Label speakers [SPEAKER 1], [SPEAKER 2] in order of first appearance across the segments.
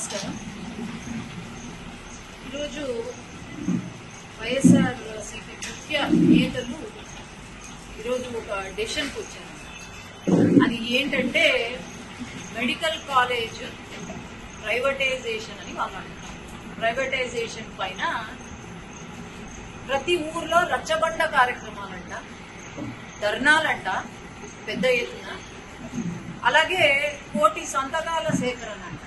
[SPEAKER 1] నమస్కారం. ఈరోజు వైఎస్ఆర్ సిపి ముఖ్య నేతలు ఈరోజు ఒక డెసిషన్కి వచ్చారు. అది ఏంటంటే మెడికల్ కాలేజ్ ప్రైవేటైజేషన్ అని వాళ్ళు అంటున్నారు ప్రైవేటైజేషన్ పైన ప్రతి ఊర్లో రచ్చబండ కార్యక్రమాలంట ధర్నాలంట పెద్ద ఎత్తున. అలాగే కోటి సంతకాల సేకరణ అంట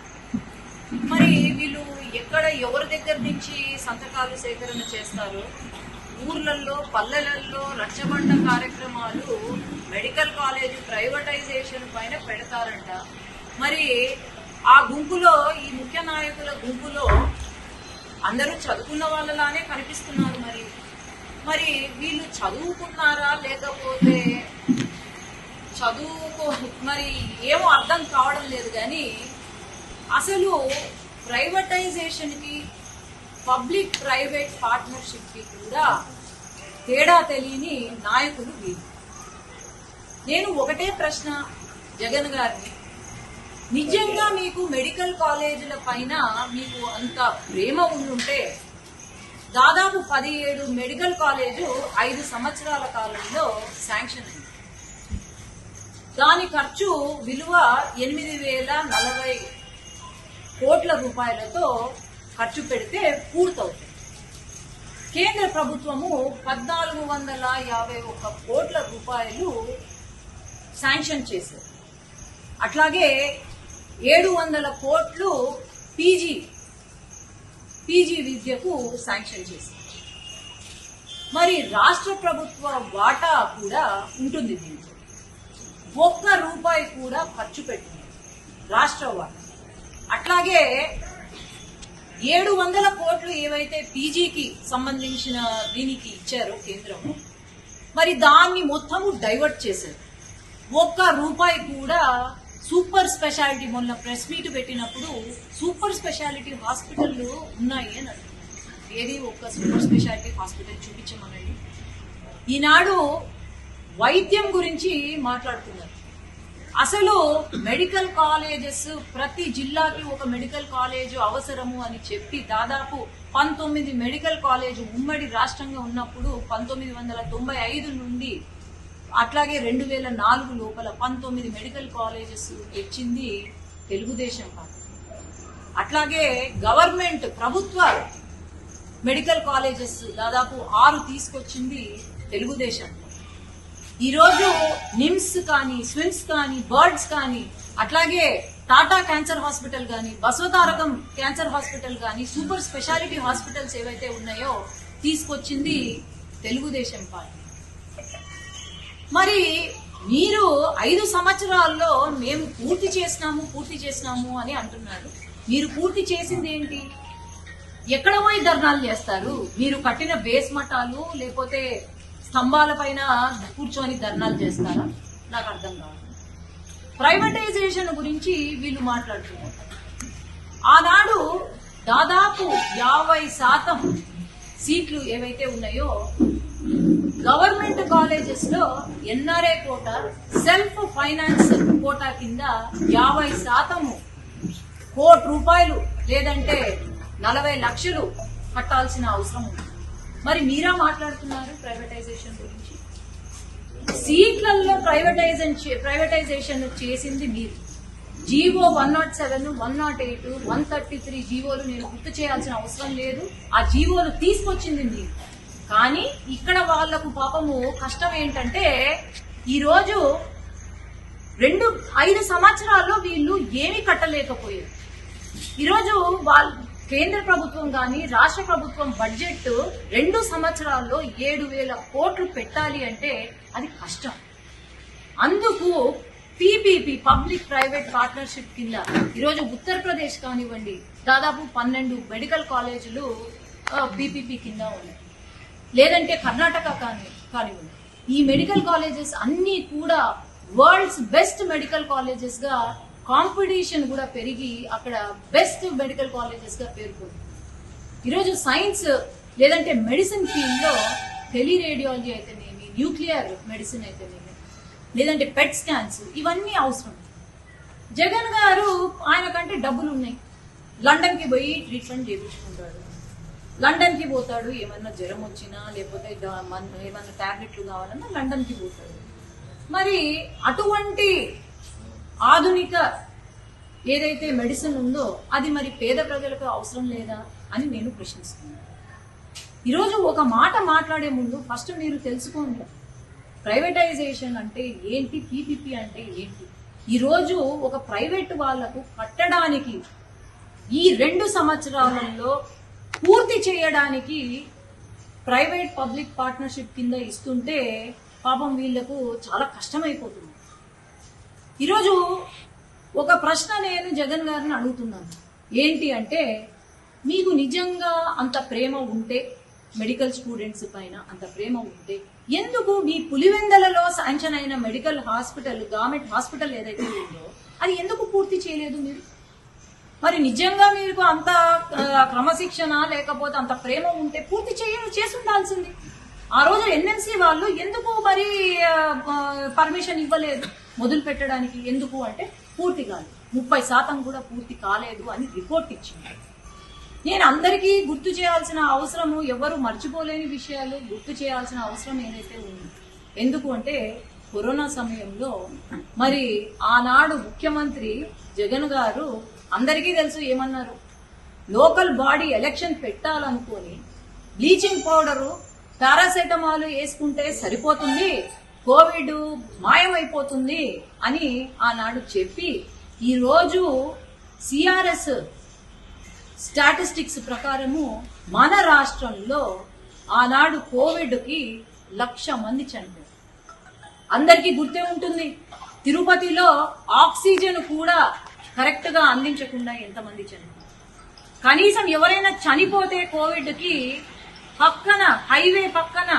[SPEAKER 1] మరి వీళ్ళు ఎక్కడ ఎవరి దగ్గర నుంచి సంతకాలు సేకరణ చేస్తారు? ఊర్లలో పల్లెలలో రచ్చబండ కార్యక్రమాలు మెడికల్ కాలేజ్ ప్రైవేటైజేషన్ పైన పెడతారంట. మరి ఆ గుంపులో ఈ ముఖ్య నాయకుల గుంపులో అందరూ చదువుకున్న వాళ్ళలానే కనిపిస్తున్నారు మరి. మరి వీళ్ళు చదువుకున్నారా లేకపోతే చదువుకో మరి ఏమో అర్థం కావడం లేదు కానీ అసలు ప్రైవేటైజేషన్కి పబ్లిక్ ప్రైవేట్ పార్ట్నర్షిప్కి కూడా తేడా తెలియని నాయకులు వీరు నేను ఒకటే ప్రశ్న జగన్ గారిని. నిజంగా మీకు మెడికల్ కాలేజీల పైన మీకు అంత ప్రేమ ఉండుంటే దాదాపు పదిహేడు మెడికల్ కాలేజు ఐదు సంవత్సరాల కాలంలో శాంక్షన్ అయింది. దాని ఖర్చు విలువ ఎనిమిది వేల నలభై కోట్ల రూపాయలతో ఖర్చు పెడితే పూర్తవుతుంది. కేంద్ర ప్రభుత్వము పద్నాలుగు వందల యాభై ఒక్క కోట్ల రూపాయలు శాంక్షన్ చేశారు అట్లాగే ఏడు వందల కోట్లు పీజీ పీజీ విద్యకు శాంక్షన్ చేశారు మరి రాష్ట్ర ప్రభుత్వ వాటా కూడా ఉంటుంది దీంట్లో. ఒక్క రూపాయి కూడా ఖర్చు పెట్టింది రాష్ట్ర వాటా. అట్లాగే ఏడు వందల కోట్లు ఏవైతే పీజీకి సంబంధించిన దీనికి ఇచ్చారో కేంద్రము మరి దాన్ని మొత్తము డైవర్ట్ చేశారు. ఒక్క రూపాయి కూడా సూపర్ స్పెషాలిటీ మొన్న ప్రెస్ మీట్ పెట్టినప్పుడు సూపర్ స్పెషాలిటీ హాస్పిటల్లు ఉన్నాయి అని అంటున్నారు ఏది ఒక్క సూపర్ స్పెషాలిటీ హాస్పిటల్ చూపించమనండి. ఈనాడు వైద్యం గురించి మాట్లాడుతున్నారు. అసలు మెడికల్ కాలేజెస్ ప్రతి జిల్లాకి ఒక మెడికల్ కాలేజ్ అవసరము అని చెప్పి దాదాపు పంతొమ్మిది మెడికల్ కాలేజ్ ఉమ్మడి రాష్ట్రంగా ఉన్నప్పుడు పంతొమ్మిది వందల తొంభై ఐదు నుండి అట్లాగే రెండు వేల నాలుగు లోపల పంతొమ్మిది మెడికల్ కాలేజెస్ తెచ్చింది తెలుగుదేశం పార్టీ. అట్లాగే గవర్నమెంట్ ప్రభుత్వ మెడికల్ కాలేజెస్ దాదాపు ఆరు తీసుకొచ్చింది తెలుగుదేశం ఈరోజు నిమ్స్ కానీ స్విమ్స్ కానీ బర్డ్స్ కానీ అట్లాగే టాటా క్యాన్సర్ హాస్పిటల్ కానీ బసవతారకం క్యాన్సర్ హాస్పిటల్ కానీ సూపర్ స్పెషాలిటీ హాస్పిటల్స్ ఏవైతే ఉన్నాయో తీసుకొచ్చింది తెలుగుదేశం పార్టీ. మరి మీరు ఐదు సంవత్సరాల్లో మేము పూర్తి చేసినాము పూర్తి చేసినాము అని అంటున్నారు. మీరు పూర్తి చేసింది ఏంటి? ఎక్కడ పోయి ధర్నాలు చేస్తారు? మీరు కట్టిన బేస్ మఠాలు లేకపోతే స్తంభాల పైన కూర్చొని ధర్నాలు చేస్తారా? నాకు అర్థం కాదు. ప్రైవేటైజేషన్ గురించి వీళ్ళు మాట్లాడుతున్నారు. ఆనాడు దాదాపు యాభై శాతం సీట్లు ఏవైతే ఉన్నాయో గవర్నమెంట్ కాలేజెస్లో NRA quota self finance quota కింద యాభై శాతము కోటి రూపాయలు లేదంటే నలభై లక్షలు కట్టాల్సిన అవసరం ఉంది. మరి మీరా మాట్లాడుతున్నారు ప్రైవేటైజేషన్ గురించి? సీట్లలో ప్రైవేటైజేషన్ చే- ప్రైవేటైజేషన్ చేసింది మీరు. GO one not seven one not eight one thirty three జీవోలు నేను గుర్తు చేయాల్సిన అవసరం లేదు. ఆ జీవోలు తీసుకొచ్చింది మీరు. కానీ ఇక్కడ వాళ్ళకు పాపము కష్టం ఏంటంటే ఈరోజు రెండు ఐదు సంవత్సరాల్లో వీళ్ళు ఏమీ కట్టలేకపోయారు. ఈరోజు వాళ్ళ కేంద్ర ప్రభుత్వం కానీ రాష్ట్ర ప్రభుత్వం బడ్జెట్ రెండు సంవత్సరాల్లో ఏడు వేల కోట్లు పెట్టాలి అంటే అది కష్టం. అందుకు పీపీపీ పబ్లిక్ ప్రైవేట్ పార్ట్నర్షిప్ కింద ఈరోజు ఉత్తరప్రదేశ్ కానివ్వండి దాదాపు పన్నెండు మెడికల్ కాలేజీలు పీపీపీ కింద ఉన్నాయి. లేదంటే కర్ణాటక కానీ కానివ్వండి. ఈ మెడికల్ కాలేజెస్ అన్నీ కూడా వరల్డ్స్ బెస్ట్ మెడికల్ కాలేజెస్గా కాంపిటీషన్ కూడా పెరిగి అక్కడ బెస్ట్ మెడికల్ కాలేజెస్గా పేర్కొంది. ఈరోజు సైన్స్ లేదంటే మెడిసిన్ ఫీల్డ్లో టెలిరేడియాలజీ అయితేనేమి న్యూక్లియర్ మెడిసిన్ అయితేనేమి లేదంటే పెట్ స్కాన్స్ ఇవన్నీ అవసరం. జగన్ గారు ఆయన కంటే డబ్బులు ఉన్నాయి లండన్కి పోయి ట్రీట్మెంట్ చేయించుకుంటాడు లండన్కి పోతాడు ఏమన్నా జ్వరం వచ్చినా లేకపోతే ఏమన్నా టాబ్లెట్లు కావాలన్నా లండన్కి పోతాడు. మరి అటువంటి ఆధునిక ఏదైతే మెడిసిన్ ఉందో అది మరి పేద ప్రజలకు అవసరం లేదా అని నేను ప్రశ్నిస్తున్నాను. ఈరోజు ఒక మాట మాట్లాడే ముందు ఫస్ట్ మీరు తెలుసుకోండి. ప్రైవేటైజేషన్ అంటే ఏంటి? పీపీపీ అంటే ఏంటి? ఈరోజు ఒక ప్రైవేట్ వాళ్ళకు కట్టడానికి ఈ రెండు సంవత్సరాలలో పూర్తి చేయడానికి ప్రైవేట్ పబ్లిక్ పార్ట్నర్షిప్ కింద ఇస్తుంటే పాపం వీళ్ళకు చాలా కష్టమైపోతుంది. ఈరోజు ఒక ప్రశ్న నేను జగన్ గారిని అడుగుతున్నాను. ఏంటి అంటే మీకు నిజంగా అంత ప్రేమ ఉంటే మెడికల్ స్టూడెంట్స్ పైన అంత ప్రేమ ఉంటే ఎందుకు మీ పులివెందలలో శాంక్షన్ అయిన మెడికల్ హాస్పిటల్ గవర్నమెంట్ హాస్పిటల్ ఏదైతే ఉందో అది ఎందుకు పూర్తి చేయలేదు మీరు? మరి నిజంగా మీకు అంత క్రమశిక్షణ లేకపోతే అంత ప్రేమ ఉంటే పూర్తి చేయ చేసి ఉండాల్సింది. ఆ రోజు ఎన్ఎంసీ వాళ్ళు ఎందుకు మరి పర్మిషన్ ఇవ్వలేదు? మొదలు పెట్టడానికి ఎందుకు అంటే పూర్తి కాదు ముప్పై శాతం కూడా పూర్తి కాలేదు అని రిపోర్ట్ ఇచ్చింది. నేను అందరికీ గుర్తు చేయాల్సిన అవసరము ఎవరు మర్చిపోలేని విషయాలు గుర్తు చేయాల్సిన అవసరం ఏదైతే ఉంది. ఎందుకు అంటే కరోనా సమయంలో మరి ఆనాడు ముఖ్యమంత్రి జగన్ గారు అందరికీ తెలుసు ఏమన్నారు? లోకల్ బాడీ ఎలక్షన్ పెట్టాలనుకొని బ్లీచింగ్ పౌడరు పారాసెటమాల్ వేసుకుంటే సరిపోతుంది. కోవిడ్ మాయమైపోతుంది అని ఆనాడు చెప్పి ఈరోజు సిఆర్ఎస్ స్టాటిస్టిక్స్ ప్రకారము మన రాష్ట్రంలో ఆనాడు కోవిడ్కి లక్ష మంది చనిపోయారు. అందరికీ గుర్తే ఉంటుంది తిరుపతిలో ఆక్సిజన్ కూడా కరెక్ట్గా అందించకుండా ఎంతమంది చనిపోయారు. కనీసం ఎవరైనా చనిపోతే కోవిడ్కి పక్కన హైవే పక్కన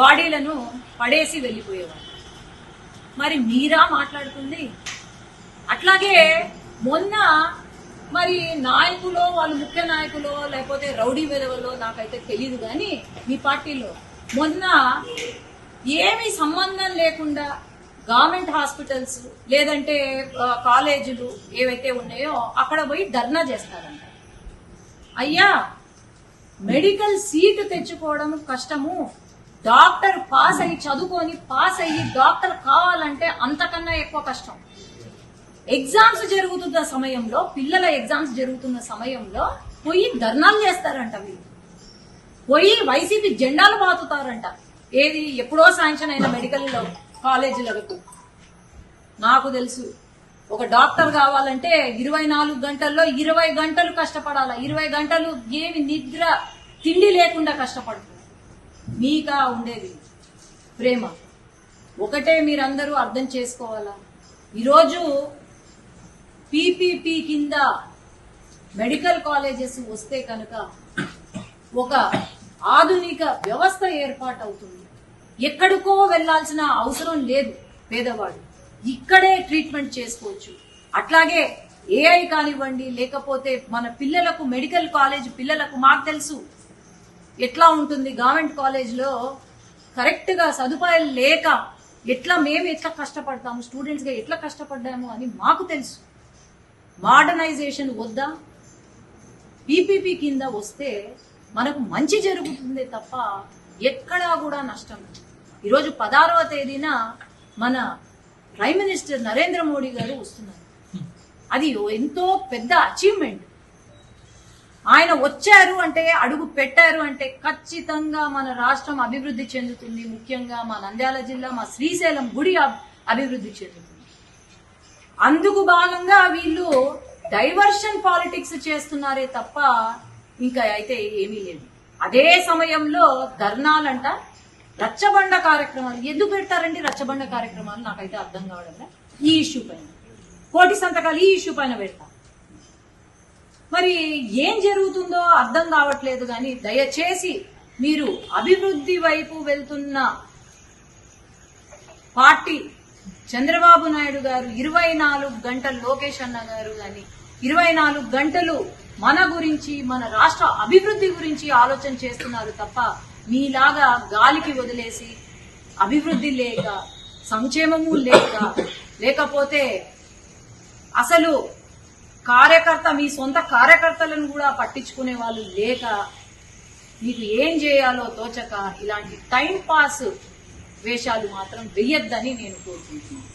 [SPEAKER 1] బాడీలను పడేసి వెళ్ళిపోయేవారు. మరి మీరా మాట్లాడుతుంది? అట్లాగే మొన్న మరి నాయకులో వాళ్ళు ముఖ్య నాయకులో లేకపోతే రౌడీ వెదవలో నాకైతే తెలియదు కానీ మీ పార్టీలో మొన్న ఏమీ సంబంధం లేకుండా గవర్నమెంట్ హాస్పిటల్స్ లేదంటే కాలేజీలు ఏవైతే ఉన్నాయో అక్కడ పోయి ధర్నా చేస్తారంట. అయ్యా మెడికల్ సీటు తెచ్చుకోవడం కష్టము. డాక్టర్ పాస్ అయ్యి చదువుకొని పాస్ అయ్యి డాక్టర్ కావాలంటే అంతకన్నా ఎక్కువ కష్టం. ఎగ్జామ్స్ జరుగుతున్న సమయంలో పిల్లల ఎగ్జామ్స్ జరుగుతున్న సమయంలో పోయి ధర్నాలు చేస్తారంట వీళ్ళు. పోయి వైసీపీ జెండాలు పాతుతారంట. ఏది ఎప్పుడో శాంక్షన్ అయిన మెడికల్ కాలేజీలకు నాకు తెలుసు ఒక డాక్టర్ కావాలంటే ఇరవై నాలుగు గంటల్లో ఇరవై గంటలు కష్టపడాలా? ఇరవై గంటలు ఏమి నిద్ర తిండి లేకుండా కష్టపడుతుంది మీకా ఉండేది. ప్రేమ. ఒకటే మీరందరూ అర్థం చేసుకోవాలా? ఈరోజు పీపీపీ కింద మెడికల్ కాలేజెస్ వస్తే కనుక ఒక ఆధునిక వ్యవస్థ ఏర్పాటు అవుతుంది ఎక్కడికో వెళ్ళాల్సిన అవసరం లేదు పేదవాడు. ఇక్కడే ట్రీట్మెంట్ చేసుకోవచ్చు. అట్లాగే ఏఐ కానివ్వండి లేకపోతే మన పిల్లలకు మెడికల్ కాలేజ్ పిల్లలకు మాకు తెలుసు. ఎట్లా ఉంటుంది? గవర్నమెంట్ కాలేజ్లో కరెక్ట్గా సదుపాయాలు లేక ఎట్లా మేము ఎట్లా కష్టపడతాము? స్టూడెంట్స్గా ఎట్లా కష్టపడ్డాము అని మాకు తెలుసు. మోడర్నైజేషన్ వద్దా? పీపీపీ కింద వస్తే మనకు మంచి జరుగుతుంది తప్ప ఎక్కడా కూడా నష్టం ఈరోజు పదహారవ తేదీన మన ప్రైమ్ మినిస్టర్ నరేంద్ర మోడీ గారు వస్తున్నారు. అది ఎంతో పెద్ద అచీవ్మెంట్ ఆయన వచ్చారు అంటే అడుగు పెట్టారు అంటే ఖచ్చితంగా మన రాష్ట్రం అభివృద్ధి చెందుతుంది. ముఖ్యంగా మా నంద్యాల జిల్లా మా శ్రీశైలం గుడి అభివృద్ధి చెందుతుంది. అందుకు భాగంగా వీళ్ళు డైవర్షన్ పాలిటిక్స్ చేస్తున్నారే తప్ప ఇంకా అయితే ఏమీ లేదు. అదే సమయంలో ధర్నాలంట రచ్చబండ కార్యక్రమాలు. ఎందుకు పెడతారండి రచ్చబండ కార్యక్రమాలు? నాకైతే అర్థం కావడం ఈ ఇష్యూ పైన. కోటి సంతకాలు ఈ ఇష్యూ పైన పెడతారు మరి ఏం జరుగుతుందో అర్థం కావట్లేదు కానీ దయచేసి మీరు అభివృద్ధి వైపు వెళ్తున్న పార్టీ చంద్రబాబు నాయుడు గారు ఇరవై నాలుగు గంటలు లోకేష్ అన్న గారు కానీ ఇరవై నాలుగు గంటలు మన గురించి మన రాష్ట్ర అభివృద్ధి గురించి ఆలోచన చేస్తున్నారు తప్ప మీలాగా గాలికి వదిలేసి అభివృద్ధి లేక సంక్షేమము లేక లేకపోతే అసలు కార్యకర్త మీ సొంత కార్యకర్తలను కూడా పట్టించుకునే వాళ్ళు లేక మీకు ఏం చేయాలో తోచక ఇలాంటి టైం పాస్ వేషాలు మాత్రం వెయ్యొద్దని నేను కోరుకుంటున్నాను.